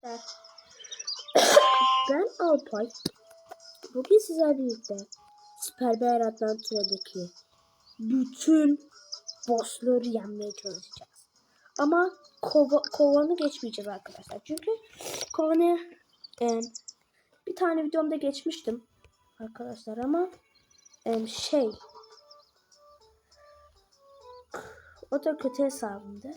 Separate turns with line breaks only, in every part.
Ben Alpay. Bugün sizlerle birlikte Süper Bear Atlantira'daki bütün bossları yenmeye çalışacağız. Ama kova, kovanı geçmeyeceğiz arkadaşlar. Çünkü kovanı e, bir tane videomda geçmiştim arkadaşlar ama e, şey o da kötü hesabımdı.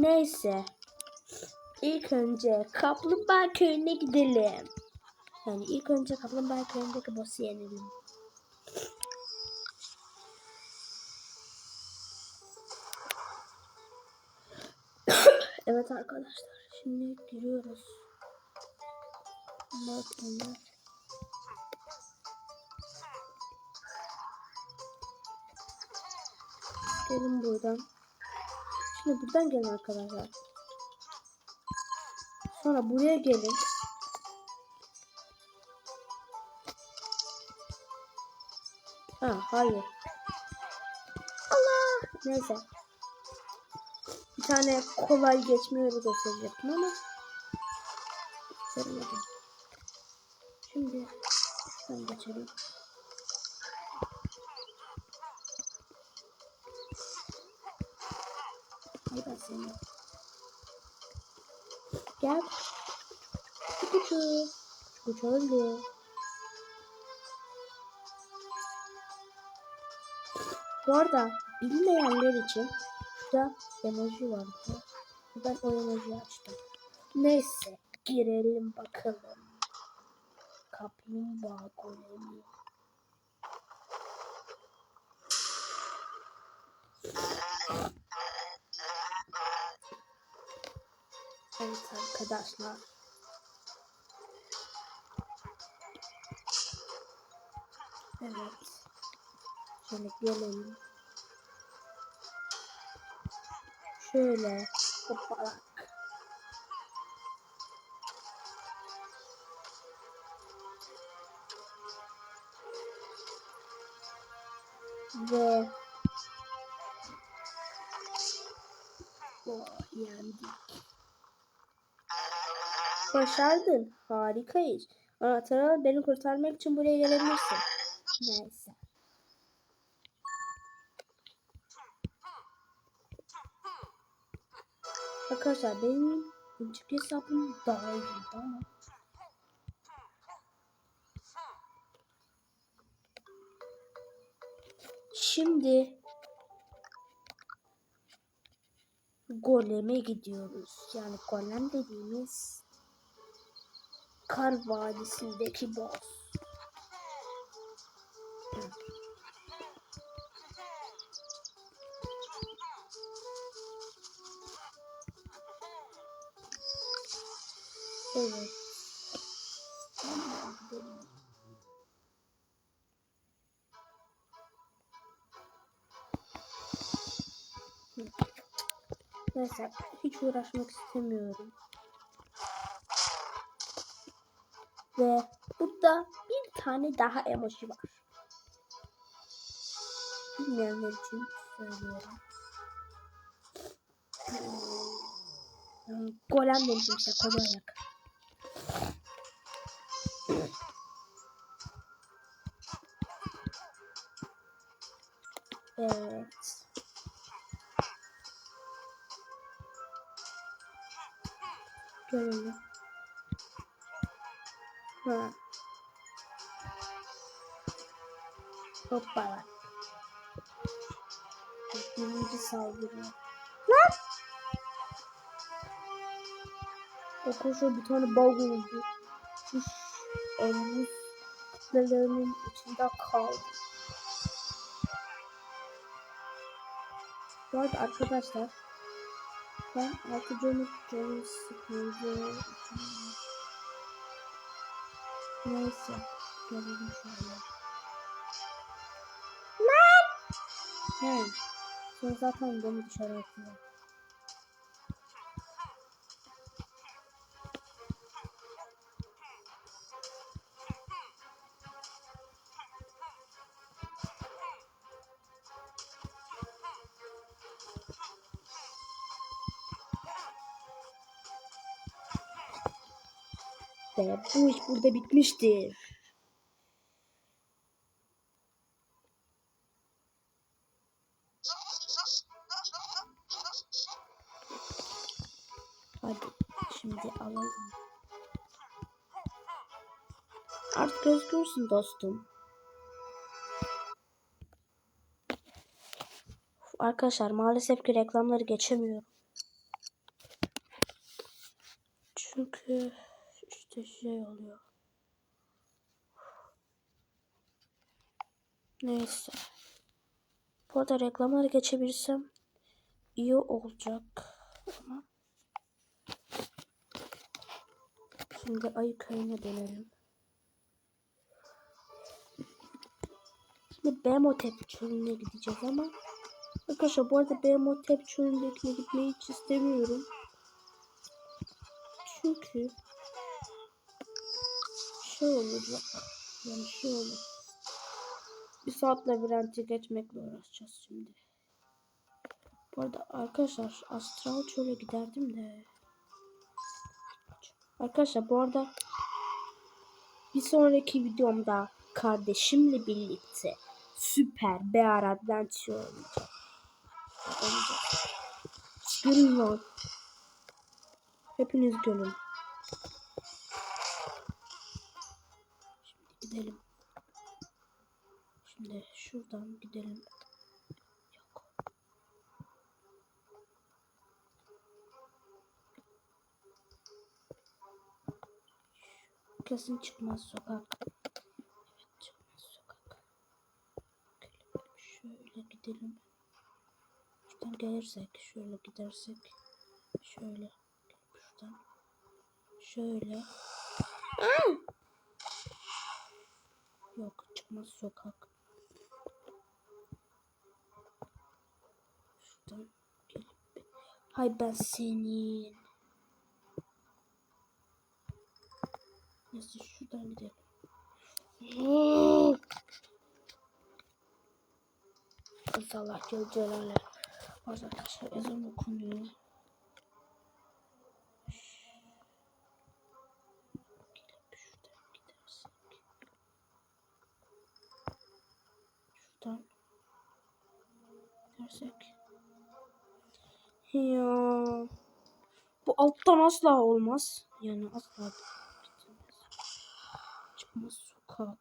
Neyse. İlk önce Kaplumbağa Köyü'ne gidelim. Yani ilk önce Kaplumbağa Köyü'ndeki boss'u yenelim. evet arkadaşlar. Şimdi giriyoruz. Bakın. Gelin buradan. Şimdi buradan gelin arkadaşlar. Sonra buraya gelin. Ha hayır. Allah. Neyse. Bir tane kolay geçme yolu gösterecektim ama gösteremedim. Şimdi şuradan geçelim. Ay ben seni. Gel. Kuçu. Kuçu öldü. Bu arada bilmeyenler için şurada emoji vardı. Ben o emojiyi açtım. Neyse girelim bakalım. Kaplumbağa golemi. Evet arkadaşlar. Evet. Şöyle gelelim. Şöyle hoplarak. Ve oh, yendik. Başardın. Harikayız. Anahtarı beni kurtarmak için buraya gelebilirsin. Neyse. Arkadaşlar benim önceki hesabım daha iyiydi ama. Şimdi Golem'e gidiyoruz. Yani Golem dediğimiz Kar Vadisi'ndeki boss. Evet. Neyse hiç uğraşmak istemiyorum. Ve burada bir tane daha emoji var. Bilmeyenler için söylüyorum. Golem demişim işte kod olarak. Evet. Görelim. Ha. Hoppala. Birinci saldırı. Lan! Koşu bir tane bal oldu. Omuz kitlelerinin içinde kaldı. Bu arada arkadaşlar ben altı canı canı sıkıldı. Neyse. Gelelim şöyle. Lan! He. Sen zaten beni dışarı atıyor. Be bu iş burada bitmiştir. Hadi şimdi alalım. Artık özgürsün dostum. Arkadaşlar maalesef ki reklamları geçemiyorum. Çünkü işte şey oluyor. Neyse. Bu arada reklamları geçebilirsem iyi olacak. Ama Şimdi ayı köyüne dönelim. Şimdi Bemotep çölüne gideceğiz ama Arkadaşlar bu arada Bemotep çölündekine gitmeyi hiç istemiyorum. Çünkü şey olacak. Yani şey olur. Bir saat labirenti geçmekle uğraşacağız şimdi. Bu arada arkadaşlar astral çöle giderdim de. Arkadaşlar bu arada bir sonraki videomda kardeşimle birlikte süper Bear Adventure. Oynayacağım. Görün lan. Hepiniz görün. Gidelim. Şimdi şuradan gidelim. Yok. Kesin çıkmaz sokak. Evet çıkmaz sokak. Şöyle gidelim. Şuradan gelirsek, şöyle gidersek, şöyle şuradan, şöyle. Yok çıkmaz sokak. Şuradan gelip. Hay ben senin. Neyse şuradan gidelim. Allah Celle Celaluhu. Arkadaşlar ezan okunuyor. Şuradan gidersek. Şuradan gidersek. Ya. Bu alttan asla olmaz. Yani asla. Çıkmaz sokak.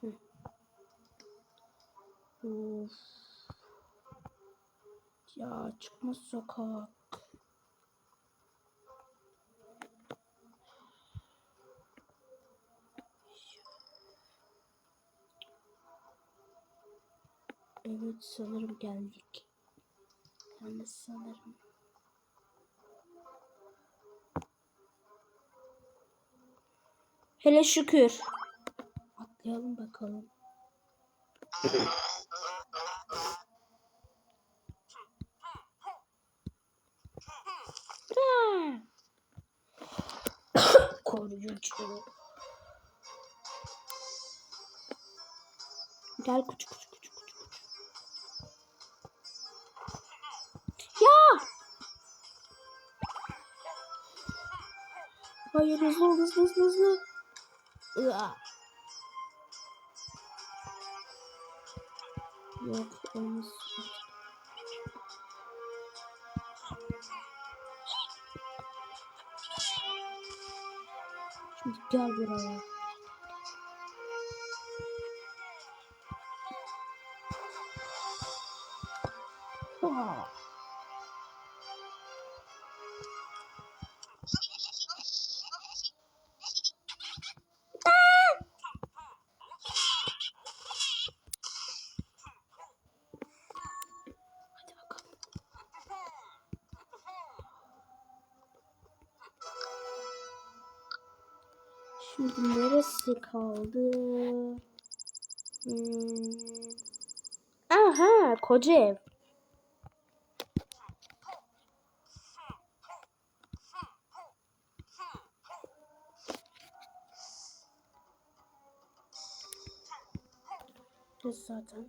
Hı. Of. Ya çıkmaz sokak. Evet sanırım geldik. Yani sanırım. Hele şükür. Atlayalım bakalım. Koruyucu. Gel kuçu kuçu Hayır hızlı ol hızlı hızlı hızlı. Yok olmaz. Şimdi gel buraya. Aa. Kaldı? Hmm. Aha, koca ev. Zaten.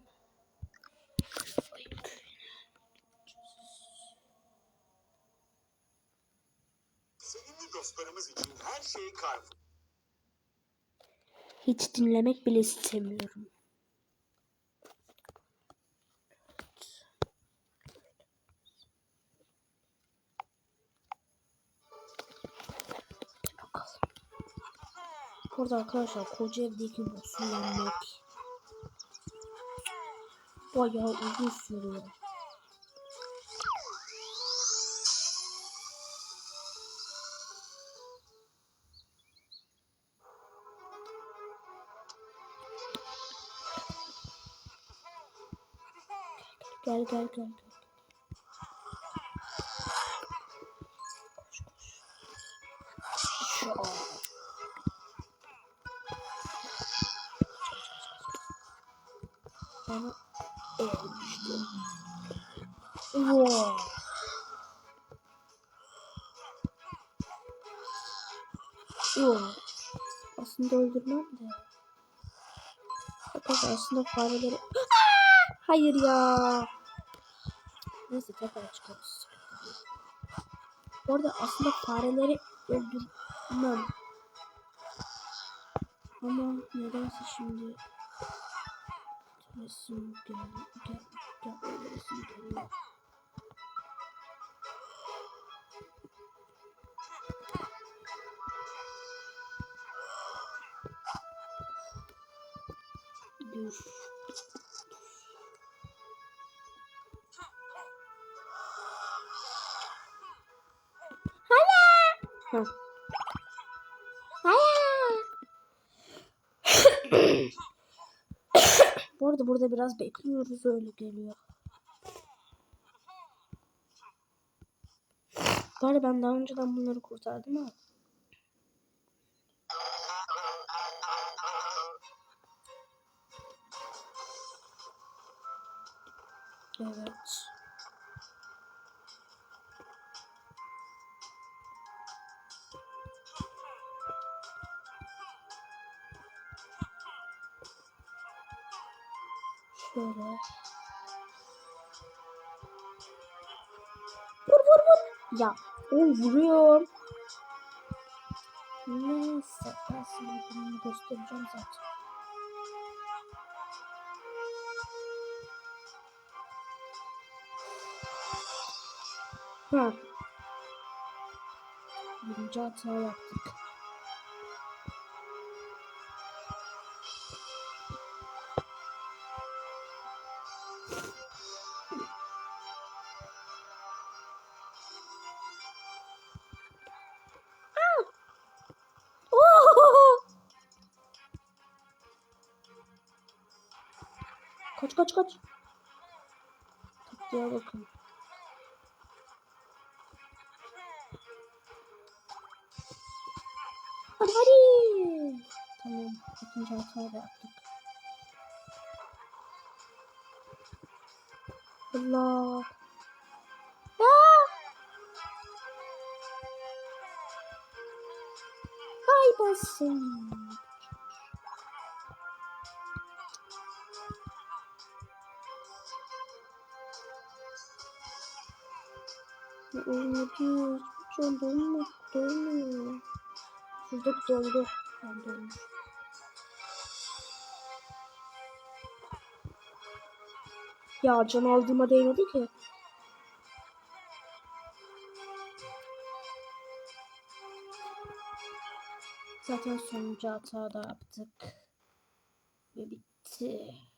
Sevimli dostlarımız için her şey Carrefour.
Hiç dinlemek bile istemiyorum. Burada arkadaşlar koca evdeki boss'u yenmek bayağı uzun sürüyor. Gel gel gel. Koş koş. Şu an. Bana ölmüştü. Wow. Wow. Aslında öldürmem de. Fakat aslında fareleri... Hayır ya. Neyse tekrar çıkarız. Bu arada aslında fareleri öldürmem. Ama nedense şimdi resim geldi. Resim geliyor. Dur. Heh. Bu arada burada biraz bekliyoruz öyle geliyor. Arada ben daha önceden bunları kurtardım ama. Vuruyor. Neyse sana bunu göstereceğim zaten. Ha. Birinci hata yaptık. Kaç kaç kaç. Taktiğe bakın. Hadi hadi. Tamam. İkinci hata da yaptık. Allah. Aa! Hay Olmadı. Can dolmuş. Dolmuyor. Şuradaki doldu. Ben dolmuş. Ya can aldığıma değmedi ki. Zaten sonuncu hata da yaptık. Ve bitti.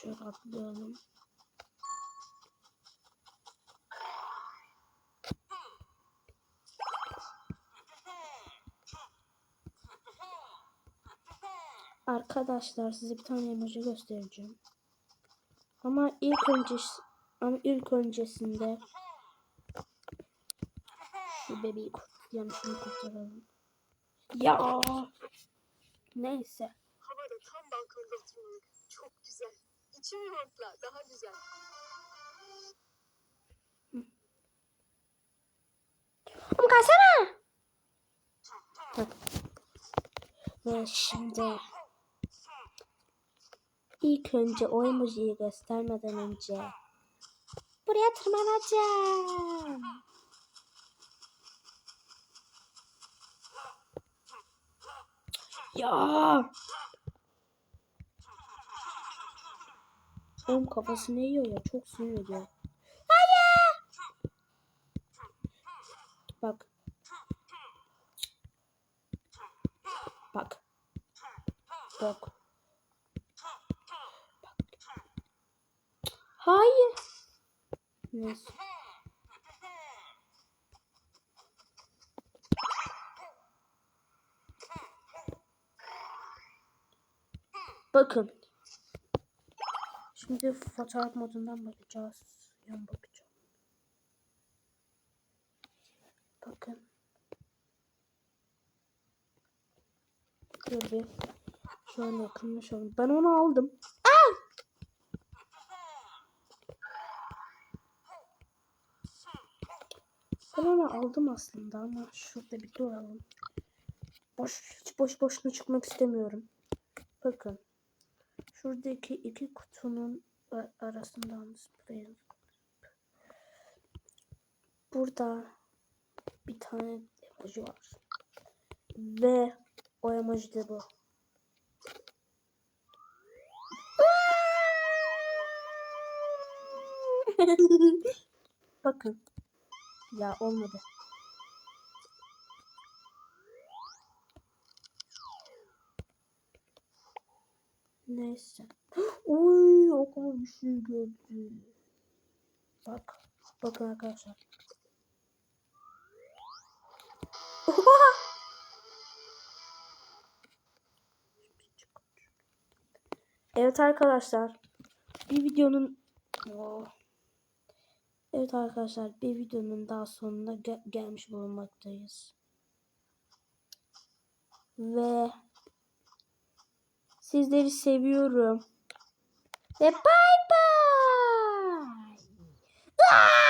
Şöyle atlayalım. Arkadaşlar size bir tane emoji göstereceğim. Ama ilk önce ama ilk öncesinde şu bebeği kurt yani şunu kurtaralım. Ya neyse.
Havada tam balkonda oturmalık. Çok güzel. İçim yumurtla. Daha güzel.
kaysana. Heh. Ve şimdi ilk önce o emojiyi göstermeden önce buraya tırmanacağım. Ya. Oğlum kafasını yiyor ya çok sinir ediyor. Hayır. Bak. Bak. Bak. Bak. Hayır. Neyse. Bakın. Şimdi fotoğraf modundan bakacağız. Yan bakacağım. Bakın. Bir. Şu an yakınlaşalım. Ben onu aldım. Aa! Ben onu aldım aslında ama şurada bir duralım. Boş, hiç boş boşuna çıkmak istemiyorum. Bakın. Şuradaki iki kutunun arasından zıplayalım. Burada bir tane emoji var. Ve o emoji de bu. Bakın. Ya olmadı. Neyse. Oy aklıma bir şey geldi. Bak. Bakın arkadaşlar. evet arkadaşlar. Bir videonun Oh. Evet arkadaşlar bir videonun daha sonuna ge- gelmiş bulunmaktayız. Ve Sizleri seviyorum. Ve bay bay. Aa!